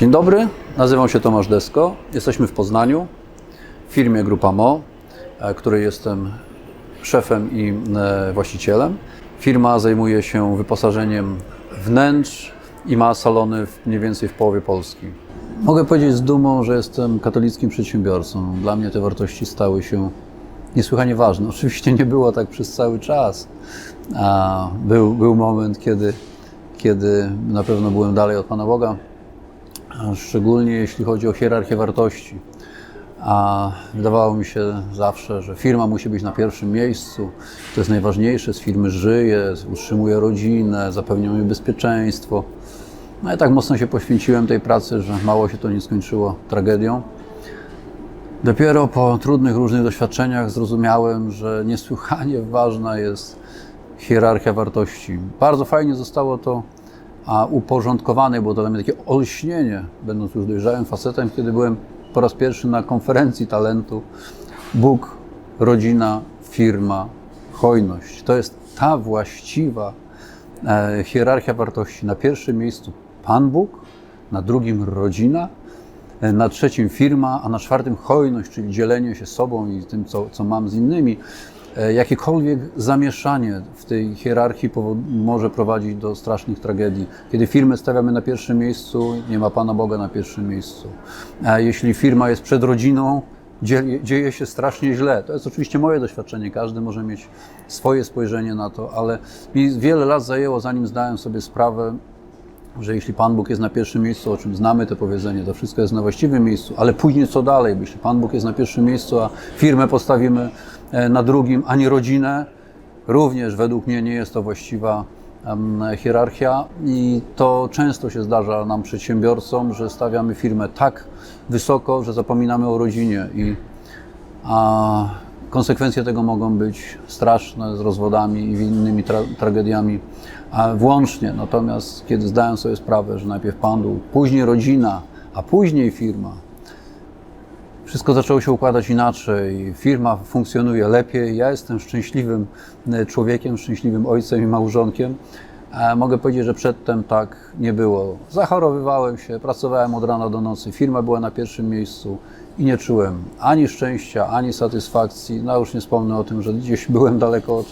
Dzień dobry, nazywam się Tomasz Desko. Jesteśmy w Poznaniu w firmie Grupa Mo, e, której jestem szefem i e, właścicielem. Firma zajmuje się wyposażeniem wnętrz i ma salony w, mniej więcej w połowie Polski. Mogę powiedzieć z dumą, że jestem katolickim przedsiębiorcą. Dla mnie te wartości stały się niesłychanie ważne. Oczywiście nie było tak przez cały czas. A był, był moment, kiedy, kiedy na pewno byłem dalej od Pana Boga, szczególnie jeśli chodzi o hierarchię wartości. A wydawało mi się zawsze, że firma musi być na pierwszym miejscu. To jest najważniejsze. Z firmy żyje, utrzymuje rodzinę, zapewnia mi bezpieczeństwo. No i tak mocno się poświęciłem tej pracy, że mało się to nie skończyło tragedią. Dopiero po trudnych różnych doświadczeniach zrozumiałem, że niesłychanie ważna jest hierarchia wartości. Bardzo fajnie zostało to a, uporządkowane, było to dla mnie takie olśnienie, będąc już dojrzałym facetem, kiedy byłem po raz pierwszy na konferencji talentu Bóg, rodzina, firma, hojność. To jest ta właściwa e, hierarchia wartości. Na pierwszym miejscu Pan Bóg, na drugim rodzina, e, na trzecim firma, a na czwartym hojność, czyli dzielenie się sobą i tym, co, co mam z innymi. E, Jakiekolwiek zamieszanie w tej hierarchii może prowadzić do strasznych tragedii. Kiedy firmę stawiamy na pierwszym miejscu, nie ma Pana Boga na pierwszym miejscu. Jeśli firma jest przed rodziną, dzieje, się strasznie źle. To jest oczywiście moje doświadczenie, każdy może mieć swoje spojrzenie na to, ale mi wiele lat zajęło, zanim zdałem sobie sprawę, że jeśli Pan Bóg jest na pierwszym miejscu, o czym znamy to powiedzenie, to wszystko jest na właściwym miejscu, ale później co dalej? Bo jeśli Pan Bóg jest na pierwszym miejscu, a firmę postawimy na drugim, ani rodzinę, również według mnie nie jest to właściwa hierarchia i to często się zdarza nam przedsiębiorcom, że stawiamy firmę tak wysoko, że zapominamy o rodzinie i a konsekwencje tego mogą być straszne z rozwodami i innymi tra tragediami a włącznie. Natomiast kiedy zdałem sobie sprawę, że najpierw Pan później rodzina, a później firma, wszystko zaczęło się układać inaczej. Firma funkcjonuje lepiej. Ja jestem szczęśliwym e, człowiekiem, szczęśliwym ojcem i małżonkiem. Mogę powiedzieć, że przedtem tak nie było. Zachorowywałem się, pracowałem od rana do nocy, firma była na pierwszym miejscu i nie czułem ani szczęścia, ani satysfakcji. No już nie wspomnę o tym, że gdzieś byłem daleko od,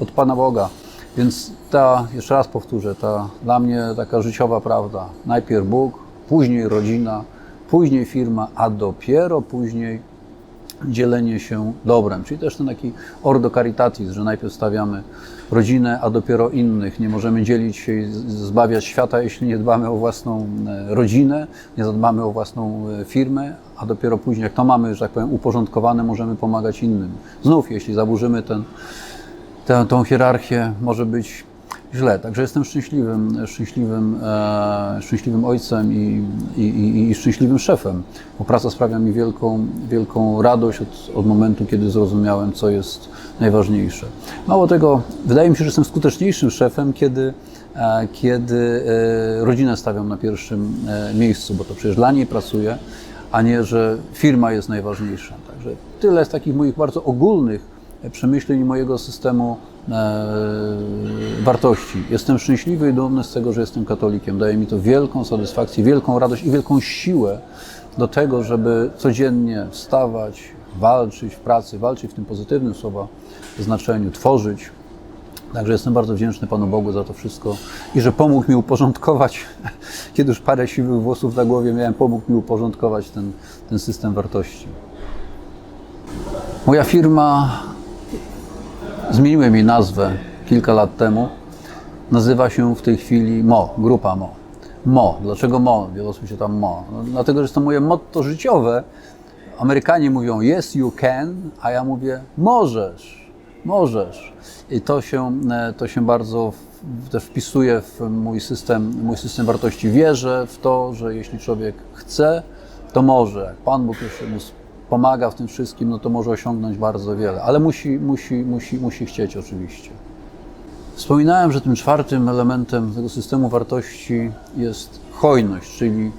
od Pana Boga. Więc ta, jeszcze raz powtórzę, ta dla mnie taka życiowa prawda. Najpierw Bóg, później rodzina, później firma, a dopiero później dzielenie się dobrem. Czyli też ten taki ordo caritatis, że najpierw stawiamy rodzinę, a dopiero innych. Nie możemy dzielić się i zbawiać świata, jeśli nie dbamy o własną e, rodzinę, nie zadbamy o własną e, firmę, a dopiero później, jak to mamy, że tak powiem, uporządkowane, możemy pomagać innym. Znów, jeśli zaburzymy ten, tę, tą hierarchię, może być źle. Także jestem szczęśliwym, szczęśliwym, e, szczęśliwym ojcem i, i, i, i szczęśliwym szefem, bo praca sprawia mi wielką, wielką radość od, od momentu, kiedy zrozumiałem, co jest najważniejsze. Mało tego, wydaje mi się, że jestem skuteczniejszym szefem, kiedy, e, kiedy e, rodzinę stawiam na pierwszym e, miejscu, bo to przecież dla niej pracuję, a nie, że firma jest najważniejsza. Także tyle z takich moich bardzo ogólnych przemyśleń i mojego systemu e, wartości. Jestem szczęśliwy i dumny z tego, że jestem katolikiem. Daje mi to wielką satysfakcję, wielką radość i wielką siłę do tego, żeby codziennie wstawać, walczyć w pracy, walczyć w tym pozytywnym słowa znaczeniu, tworzyć. Także jestem bardzo wdzięczny Panu Bogu za to wszystko i że pomógł mi uporządkować, kiedy już parę siwych włosów na głowie miałem, pomógł mi uporządkować ten, ten system wartości. Moja firma zmieniłem jej nazwę kilka lat temu. Nazywa się w tej chwili MO, grupa MO. MO. Dlaczego MO? Wiele osób się tam MO. No, dlatego, że jest to moje motto życiowe. Amerykanie mówią yes you can, a ja mówię możesz, możesz. I to się, e, to się bardzo w- też wpisuje w mój system, mój system wartości. Wierzę w to, że jeśli człowiek chce, to może. Pan Bóg jeszcze mu pomaga w tym wszystkim, no to może osiągnąć bardzo wiele, ale musi, musi, musi, musi chcieć oczywiście. Wspominałem, że tym czwartym elementem tego systemu wartości jest hojność, czyli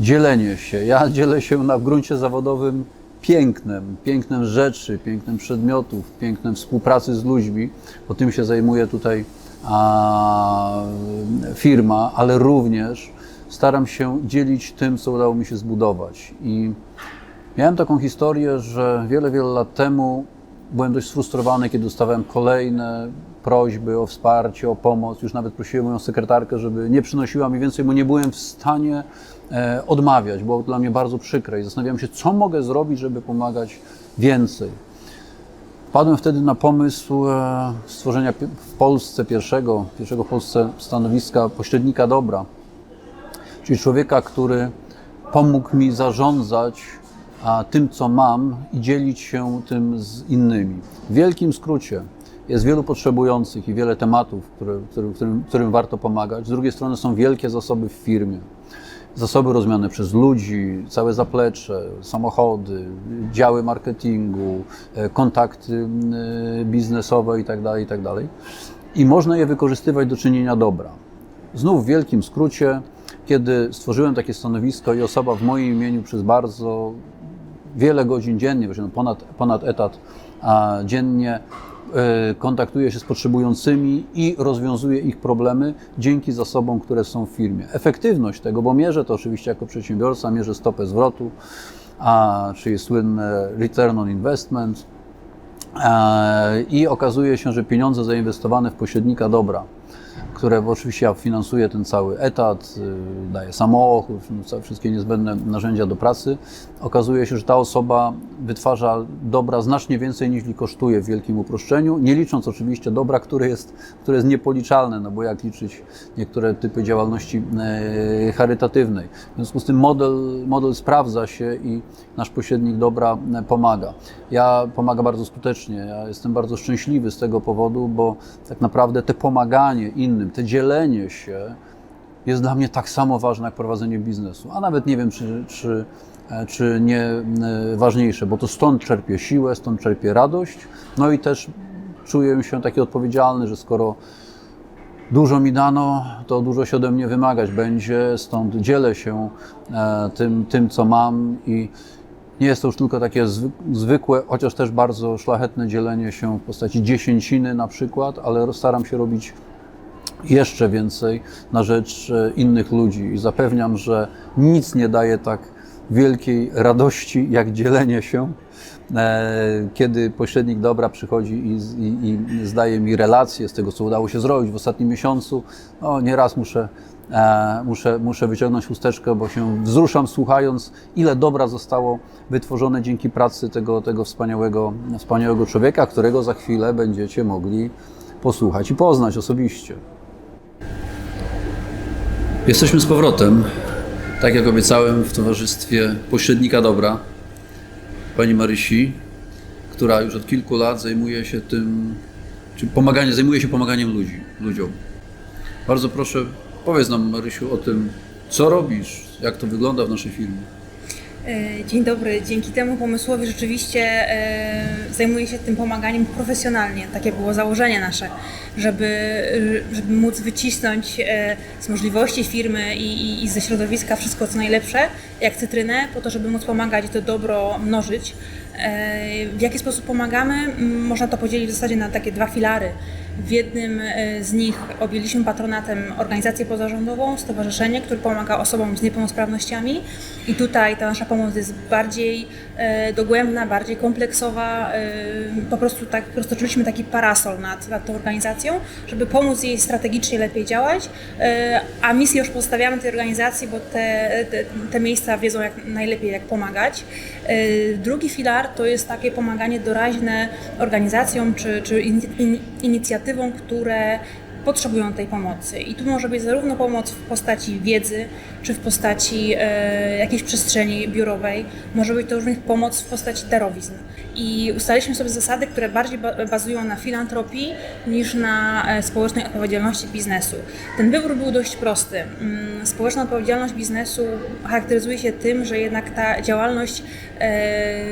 dzielenie się. Ja dzielę się na gruncie zawodowym pięknem, pięknem rzeczy, pięknem przedmiotów, pięknem współpracy z ludźmi, bo tym się zajmuje tutaj a, firma, ale również staram się dzielić tym, co udało mi się zbudować. I miałem taką historię, że wiele, wiele lat temu byłem dość sfrustrowany, kiedy dostawałem kolejne prośby o wsparcie, o pomoc. Już nawet prosiłem moją sekretarkę, żeby nie przynosiła mi więcej, bo nie byłem w stanie e, odmawiać. Było dla mnie bardzo przykre i zastanawiałem się, co mogę zrobić, żeby pomagać więcej. Wpadłem wtedy na pomysł e, stworzenia w Polsce pierwszego, pierwszego w Polsce stanowiska pośrednika dobra, czyli człowieka, który pomógł mi zarządzać a, tym, co mam i dzielić się tym z innymi. W wielkim skrócie jest wielu potrzebujących i wiele tematów, które, którym, którym, warto pomagać. Z drugiej strony są wielkie zasoby w firmie. Zasoby rozumiane przez ludzi, całe zaplecze, samochody, działy marketingu, e, kontakty e, biznesowe itd., itd. I można je wykorzystywać do czynienia dobra. Znów w wielkim skrócie, kiedy stworzyłem takie stanowisko i osoba w moim imieniu przez bardzo wiele godzin dziennie, no ponad, ponad etat dziennie e, kontaktuje się z potrzebującymi i rozwiązuje ich problemy dzięki zasobom, które są w firmie. Efektywność tego, bo mierzę to oczywiście jako przedsiębiorca, mierzę stopę zwrotu, a, czyli słynne return on investment, E, I okazuje się, że pieniądze zainwestowane w pośrednika dobra, które oczywiście finansuje ten cały etat, y, daje samochód, no, wszystkie niezbędne narzędzia do pracy, okazuje się, że ta osoba wytwarza dobra znacznie więcej niż kosztuje w wielkim uproszczeniu, nie licząc oczywiście dobra, które jest, które jest niepoliczalne, no bo jak liczyć niektóre typy działalności e, charytatywnej. W związku z tym model, model sprawdza się i nasz pośrednik dobra e, pomaga. Ja pomaga bardzo skutecznie, ja jestem bardzo szczęśliwy z tego powodu, bo tak naprawdę te pomaganie innym, te dzielenie się jest dla mnie tak samo ważne jak prowadzenie biznesu, a nawet nie wiem, czy, czy, e, czy nie e, ważniejsze, bo to stąd czerpię siłę, stąd czerpię radość, no i też czuję się taki odpowiedzialny, że skoro dużo mi dano, to dużo się ode mnie wymagać będzie, stąd dzielę się e, tym, tym co mam i nie jest to już tylko takie zwy- zwykłe, chociaż też bardzo szlachetne dzielenie się w postaci dziesięciny na przykład, ale staram się robić jeszcze więcej na rzecz e, innych ludzi i zapewniam, że nic nie daje tak wielkiej radości jak dzielenie się, e, kiedy pośrednik dobra przychodzi i, i, i zdaje mi relacje z tego, co udało się zrobić w ostatnim miesiącu. No, nieraz muszę, e, muszę, muszę wyciągnąć chusteczkę, bo się wzruszam słuchając, ile dobra zostało wytworzone dzięki pracy tego, tego wspaniałego, wspaniałego człowieka, którego za chwilę będziecie mogli posłuchać i poznać osobiście. Jesteśmy z powrotem, tak jak obiecałem, w towarzystwie pośrednika dobra, pani Marysi, która już od kilku lat zajmuje się tym, czy pomaganie, zajmuje się pomaganiem ludzi, ludziom. Bardzo proszę, powiedz nam Marysiu o tym, co robisz, jak to wygląda w naszej firmie. E, Dzień dobry. Dzięki temu pomysłowi rzeczywiście e, zajmuję się tym pomaganiem profesjonalnie. Takie było założenie nasze, żeby, żeby móc wycisnąć e, z możliwości firmy i, i, i ze środowiska wszystko co najlepsze, jak cytrynę, po to, żeby móc pomagać to dobro mnożyć. W jaki sposób pomagamy? M, Można to podzielić w zasadzie na takie dwa filary. W jednym e, z nich objęliśmy patronatem organizację pozarządową, stowarzyszenie, które pomaga osobom z niepełnosprawnościami i tutaj ta nasza pomoc jest bardziej e, dogłębna, bardziej kompleksowa. E, po prostu tak roztoczyliśmy taki parasol nad, nad tą organizacją, żeby pomóc jej strategicznie lepiej działać, a misję już postawiamy tej organizacji, bo te, te, te miejsca wiedzą jak najlepiej jak pomagać. E, Drugi filar to jest takie pomaganie doraźne organizacjom czy, czy in, in, inicjatywom, które potrzebują tej pomocy. I tu może być zarówno pomoc w postaci wiedzy, czy w postaci e, jakiejś przestrzeni biurowej, może być to również pomoc w postaci darowizn. I ustaliliśmy sobie zasady, które bardziej ba- bazują na filantropii niż na e, społecznej odpowiedzialności biznesu. Ten wybór był dość prosty. Mm, Społeczna odpowiedzialność biznesu charakteryzuje się tym, że jednak ta działalność e,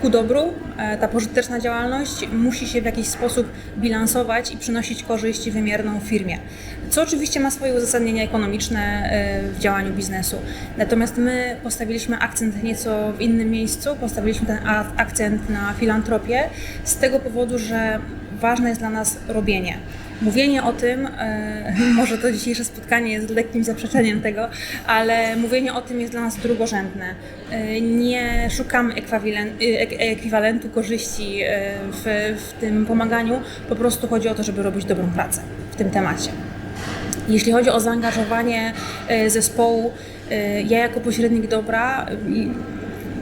ku dobru, e, ta pożyteczna działalność musi się w jakiś sposób bilansować i przynosić korzyść wymierną firmie. Co oczywiście ma swoje uzasadnienie ekonomiczne e, w działaniu biznesu. Natomiast my postawiliśmy akcent nieco w innym miejscu, postawiliśmy ten akcent na filantropię z tego powodu, że ważne jest dla nas robienie. Mówienie o tym, e, może to dzisiejsze spotkanie jest lekkim zaprzeczeniem tego, ale mówienie o tym jest dla nas drugorzędne. E, nie szukamy ek- ekwiwalentu korzyści e, w, w tym pomaganiu, po prostu chodzi o to, żeby robić dobrą pracę w tym temacie. Jeśli chodzi o zaangażowanie e, zespołu, e, ja jako pośrednik dobra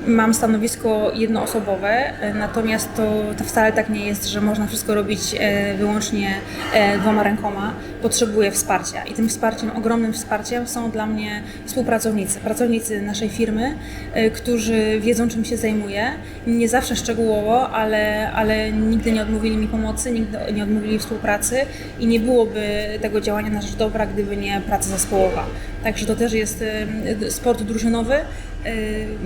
mam stanowisko jednoosobowe, e, natomiast to, to wcale tak nie jest, że można wszystko robić e, wyłącznie e, dwoma rękoma. Potrzebuję wsparcia i tym wsparciem, ogromnym wsparciem są dla mnie współpracownicy, pracownicy naszej firmy, którzy wiedzą czym się zajmuję, nie zawsze szczegółowo, ale, ale nigdy nie odmówili mi pomocy, nigdy nie odmówili współpracy i nie byłoby tego działania na rzecz dobra, gdyby nie praca zespołowa. Także to też jest e, sport drużynowy. E,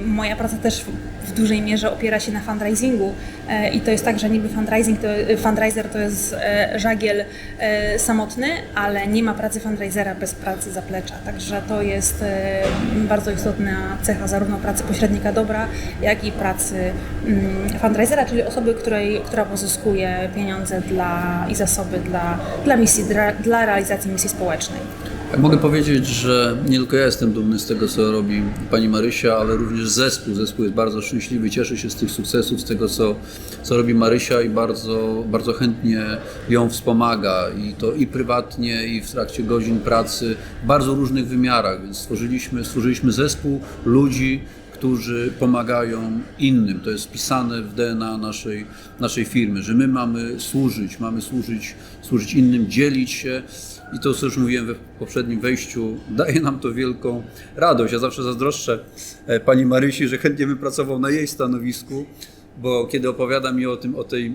Moja praca też w- dużej mierze opiera się na fundraisingu e, i to jest tak, że niby fundraising to, fundraiser to jest e, żagiel e, samotny, ale nie ma pracy fundraisera bez pracy zaplecza. Także to jest e, bardzo istotna cecha zarówno pracy pośrednika dobra, jak i pracy mm, fundraisera, czyli osoby, której, która pozyskuje pieniądze dla, i zasoby dla, dla misji, dla, dla realizacji misji społecznej. Mogę powiedzieć, że nie tylko ja jestem dumny z tego, co robi pani Marysia, ale również zespół. Zespół jest bardzo szczęśliwy, cieszy się z tych sukcesów, z tego, co, co robi Marysia i bardzo, bardzo chętnie ją wspomaga. I to i prywatnie, i w trakcie godzin pracy, w bardzo różnych wymiarach. Więc stworzyliśmy, stworzyliśmy zespół ludzi, którzy pomagają innym. To jest wpisane w DNA naszej, naszej firmy, że my mamy służyć, mamy służyć, służyć innym, dzielić się. I to, co już mówiłem we poprzednim wejściu, daje nam to wielką radość. Ja zawsze zazdroszczę e, pani Marysi, że chętnie bym pracował na jej stanowisku, bo kiedy opowiada mi o tym, o tej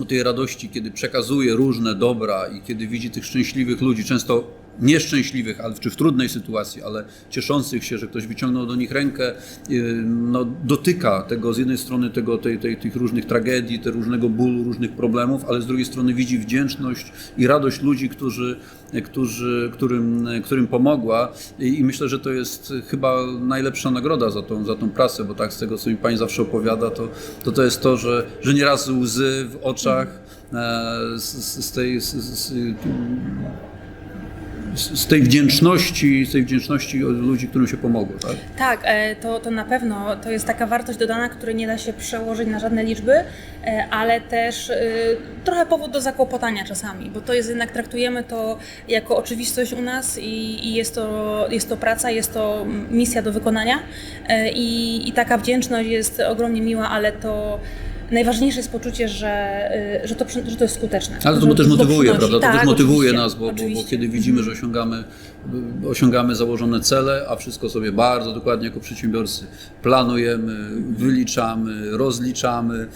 o tej radości, kiedy przekazuje różne dobra i kiedy widzi tych szczęśliwych ludzi, często nieszczęśliwych, ale, czy w trudnej sytuacji, ale cieszących się, że ktoś wyciągnął do nich rękę, yy, no, dotyka tego z jednej strony tego, tej, tej, tych różnych tragedii, te różnego bólu, różnych problemów, ale z drugiej strony widzi wdzięczność i radość ludzi, którzy, którzy, którym, którym pomogła. I, i myślę, że to jest chyba najlepsza nagroda za tą, za tą pracę, bo tak z tego, co mi Pani zawsze opowiada, to to, to jest to, że, że nieraz łzy w oczach e, z, z, z tej z, z, z, tej wdzięczności, z tej wdzięczności od ludzi, którym się pomogło, tak? Tak, e, to, to na pewno to jest taka wartość dodana, której nie da się przełożyć na żadne liczby, e, ale też e, trochę powód do zakłopotania czasami, bo to jest jednak traktujemy to jako oczywistość u nas i, i jest, to, jest to praca, jest to misja do wykonania i, i taka wdzięczność jest ogromnie miła, ale to najważniejsze jest poczucie, że, e, że, to, że to jest skuteczne. Ale to też motywuje, przynosi. prawda? To Tak, też motywuje oczywiście, nas, bo, bo, bo kiedy widzimy, że osiągamy, osiągamy założone cele, a wszystko sobie bardzo dokładnie jako przedsiębiorcy planujemy, wyliczamy, rozliczamy,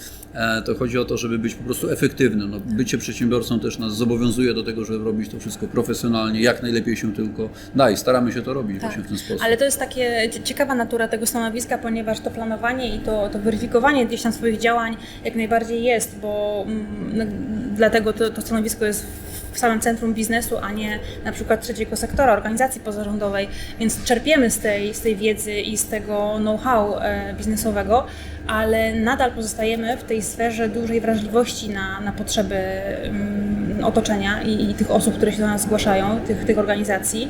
to chodzi o to, żeby być po prostu efektywnym. No, bycie przedsiębiorcą też nas zobowiązuje do tego, żeby robić to wszystko profesjonalnie, jak najlepiej się tylko da i staramy się to robić właśnie w ten sposób. Tak. Ale to jest takie cie- ciekawa natura tego stanowiska, ponieważ to planowanie i to, to weryfikowanie gdzieś tam swoich działań jak najbardziej jest, bo mm, no, dlatego to, to stanowisko jest w samym centrum biznesu, a nie na przykład trzeciego sektora, organizacji pozarządowej, więc czerpiemy z tej, z tej wiedzy i z tego know-how e, biznesowego, ale nadal pozostajemy w tej sferze dużej wrażliwości na, na potrzeby mm, otoczenia i, i tych osób, które się do nas zgłaszają, tych, tych organizacji.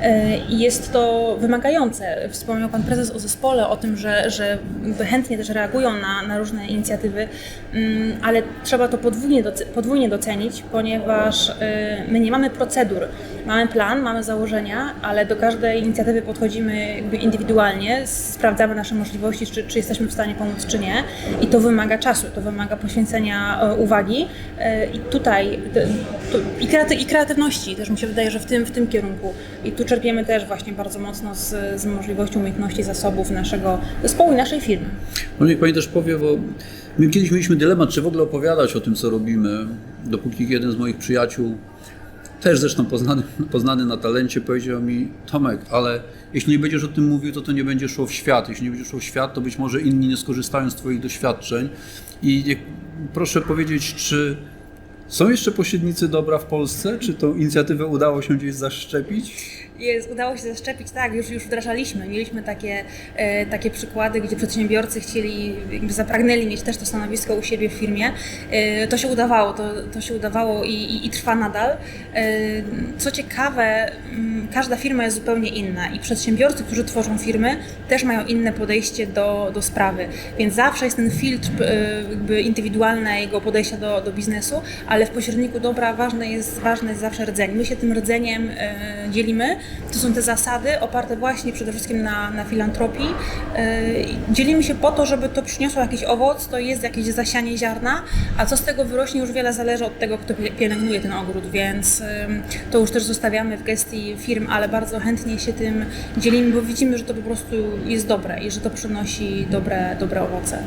E, I jest to wymagające. Wspomniał Pan Prezes o zespole, o tym, że, że chętnie też reagują na, na różne inicjatywy, mm, ale trzeba to podwójnie, podwójnie docenić, ponieważ e, my nie mamy procedur. Mamy plan, mamy założenia, ale do każdej inicjatywy podchodzimy jakby indywidualnie, sprawdzamy nasze możliwości, czy, czy jesteśmy w stanie pomóc, czy nie. I to wymaga czasu, to wymaga poświęcenia e, uwagi. E, I tutaj to, i, i kreatywności też mi się wydaje, że w tym, w tym kierunku. I tu czerpiemy też właśnie bardzo mocno z, z możliwości, umiejętności, zasobów naszego zespołu i naszej firmy. No niech Pani też powie, bo my kiedyś mieliśmy dylemat, czy w ogóle opowiadać o tym, co robimy, dopóki jeden z moich przyjaciół, też zresztą poznany, poznany na talencie, powiedział mi, Tomek, ale jeśli nie będziesz o tym mówił, to to nie będzie szło w świat. Jeśli nie będzie szło w świat, to być może inni nie skorzystają z Twoich doświadczeń. I proszę powiedzieć, czy są jeszcze pośrednicy dobra w Polsce? Czy tą inicjatywę udało się gdzieś zaszczepić? Jest, udało się zaszczepić, tak, już, już wdrażaliśmy. Mieliśmy takie, e, takie przykłady, gdzie przedsiębiorcy chcieli, jakby zapragnęli mieć też to stanowisko u siebie w firmie. E, to się udawało, to, to się udawało i, i, i trwa nadal. E, co ciekawe, mm, każda firma jest zupełnie inna i przedsiębiorcy, którzy tworzą firmy, też mają inne podejście do, do sprawy, więc zawsze jest ten filtr e, jakby indywidualnego podejścia do, do biznesu, ale w pośredniku dobra ważne jest, ważne jest zawsze rdzeń. My się tym rdzeniem e, dzielimy. To są te zasady oparte właśnie przede wszystkim na, na filantropii. I dzielimy się po to, żeby to przyniosło jakiś owoc, to jest jakieś zasianie ziarna, a co z tego wyrośnie już wiele zależy od tego, kto pie- pielęgnuje ten ogród, więc em, to już też zostawiamy w gestii firm, ale bardzo chętnie się tym dzielimy, bo widzimy, że to po prostu jest dobre i że to przynosi dobre, dobre owoce.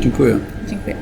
Dziękuję. Dziękuję.